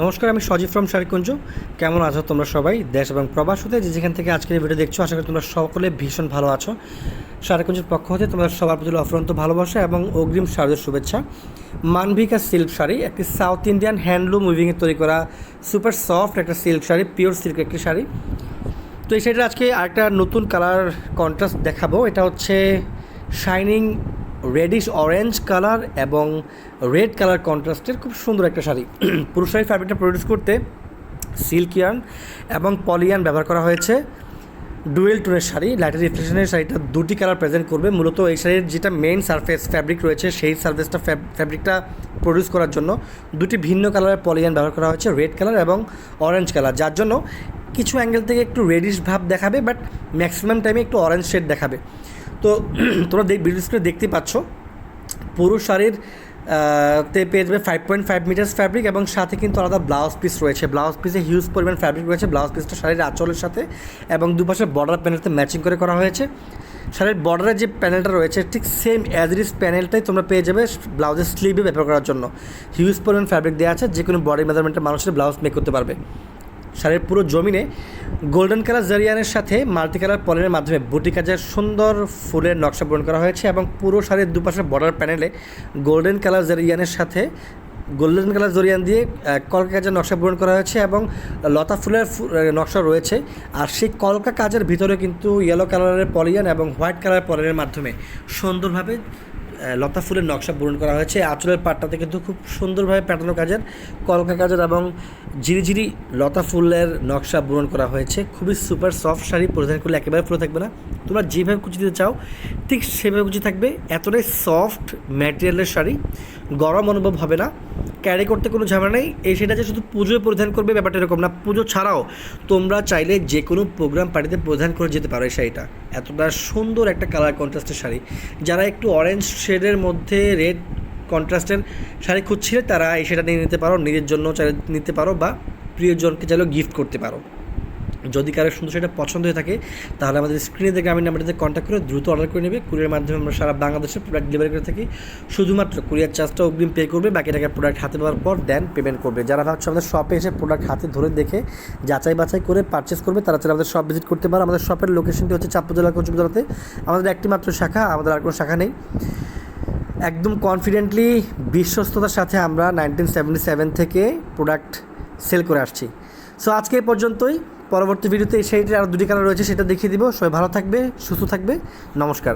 নমস্কার, আমি সজীব ফ্রম শারিকুঞ্জ কেমন আছো তোমরা সবাই? দেশ এবং প্রবাস হতে যে যেখান থেকে আজকের ভিডিও দেখছ, আশা করি তোমরা সকলে ভীষণ ভালো আছো। শারিকুঞ্জের পক্ষ হতে তোমরা সবার প্রতি অফরন্ত ভালোবাসা এবং অগ্রিম শারদের শুভেচ্ছা। মানভিকা সিল্ক শাড়ি, একটি সাউথ ইন্ডিয়ান হ্যান্ডলুম উইভিংয়ে তৈরি করা সুপার সফট একটা সিল্ক শাড়ি পিওর সিল্ক একটি শাড়ি। তো এই শাড়িটা আজকে আরেকটা নতুন কালার কন্ট্রাস্ট দেখাবো। এটা হচ্ছে শাইনিং রেডিশ অরেঞ্জ কালার এবং রেড কালার কন্ট্রাস্টের খুব সুন্দর একটা শাড়ি। পুরো শাড়ি ফ্যাব্রিকটা প্রডিউস করতে সিল্ক ইয়ার্ন এবং পলিয়ান ব্যবহার করা হয়েছে। ডুয়েল টোনের শাড়ি লাইটার রিফ্লেকশনের শাড়িটা দুটি কালার প্রেজেন্ট করবে। মূলত এই শাড়ির যেটা মেইন সারফেস ফ্যাব্রিক রয়েছে, সেই সারফেসটা ফ্যাব্রিকটা প্রডিউস করার জন্য দুটি ভিন্ন কালারের পলিয়ান ব্যবহার করা হয়েছে রেড কালার এবং অরেঞ্জ কালার যার জন্য কিছু অ্যাঙ্গেল থেকে একটু রেডিশ ভাব দেখাবে বাট ম্যাক্সিমাম টাইমে একটু অরেঞ্জ শেড দেখাবে। তো তোমরা ভিডিও স্ক্রিনে দেখতে পাচ্ছ পুরো শাড়ির তে পেয়ে যাবে five point five metres fabric এবং সাথে কিন্তু আলাদা ব্লাউজ পিস রয়েছে। ব্লাউজ পিসে হিউজ পরিমাণ ফ্যাব্রিক রয়েছে। ব্লাউজ পিসটা শাড়ির আঁচলের সাথে এবং দুপাশে বর্ডার প্যানেলতে ম্যাচিং করে করা হয়েছে। শাড়ির বর্ডারের যে প্যানেলটা রয়েছে, ঠিক সেম অ্যাজ ইস প্যানেলটাই তোমরা পেয়ে যাবে ব্লাউজের স্লিভে ব্যবহার করার জন্য। হিউজ পরিমাণ ফ্যাব্রিক দেওয়া আছে যে কোনো বডি মেজারমেন্টের মানুষের ব্লাউজ মেক করতে পারবে। শাড়ির পুরো জমিনে গোল্ডেন কালার জারিয়ানের সাথে মাল্টি কালার পলিনের মাধ্যমে বুটি কাজের সুন্দর ফুলের নকশা পূরণ করা হয়েছে এবং পুরো শাড়ির দুপাশে বর্ডার প্যানেলে গোল্ডেন কালার জারিয়ানের সাথে গোল্ডেন কালার জরিয়ান দিয়ে কলকা কাজের নকশা পূরণ করা হয়েছে এবং লতা ফুলের নকশা রয়েছে। আর সেই কলকা কাজের ভিতরে কিন্তু ইয়েলো কালারের পলিয়ান এবং হোয়াইট কালার পলিয়ানের মাধ্যমে সুন্দরভাবে লতা ফুলের নকশা পূরণ করা হয়েছে। আঁচলের পাটটাতে কিন্তু খুব সুন্দরভাবে প্যাটানো কাজের, কলকা কাজের এবং ঝিরিঝিরি লতা ফুলের নকশা পূরণ করা হয়েছে। খুবই সুপার সফট শাড়ি, পরিধান করলে একেবারে ফুলে থাকবে না। তোমরা যেভাবে কুচি দিতে চাও, ঠিক সেভাবে কুচি থাকবে। এতটাই সফট ম্যাটেরিয়ালের শাড়ি, গরম অনুভব হবে না। ক্যারি করতে কোনো ঝামেলা নেই। এই সেটা যে শুধু পুজোয় পরিধান করবে ব্যাপারটা এরকম না। পুজো ছাড়াও তোমরা চাইলে যে কোনো প্রোগ্রাম পার্টিতে পরিধান করে যেতে পারো এই শাড়িটা। এতটা সুন্দর একটা কালার কন্ট্রাস্টের শাড়ি। যারা একটু অরেঞ্জ শেডের মধ্যে রেড কন্ট্রাস্টের শাড়ি খুঁজছিলে, তারা এই সেটা নিয়ে নিতে পারো। নিজের জন্য চাইলে নিতে পারো বা প্রিয়জনকে চাইলেও গিফট করতে পারো। যদি কারও সুন্দর সেটা পছন্দ হয়ে থাকে, তাহলে আমাদের স্ক্রিনে থেকে গ্রামীণ নাম্বারটিতে কন্ট্যাক্ট করে দ্রুত অর্ডার করে নেবে। কুরিয়ার মাধ্যমে আমরা সারা বাংলাদেশে প্রোডাক্ট ডেলিভারি করে থাকি। শুধুমাত্র কুরিয়ার চার্জটা অগ্রিম পে করবে, বাকি টাকা প্রোডাক্ট হাতে পাওয়ার পর দেন পেমেন্ট করবে। যারা ভাবছে আমাদের শপে এসে প্রোডাক্ট হাতে ধরে দেখে, যাচাই বাছাই করে পারচেস করবে, তারা চাইলে আমাদের শপ ভিজিট করতে পারে। আমাদের শপের লোকেশনটি হচ্ছে চাঁদপুর জেলা কচুমতলাতে আমাদের একটি মাত্র শাখা, আমাদের আর কোনো শাখা নেই। একদম কনফিডেন্টলি বিশ্বস্ততার সাথে আমরা নাইনটিন সেভেন্টি সেভেন থেকে প্রোডাক্ট সেল করে আসছি। সো আজকে পর্যন্তই। পরবর্তী ভিডিওতে এই শাড়িটির আরও দুটি কালার রয়েছে, সেটা দেখিয়ে দিব। সবাই ভালো থাকবে, সুস্থ থাকবে। নমস্কার।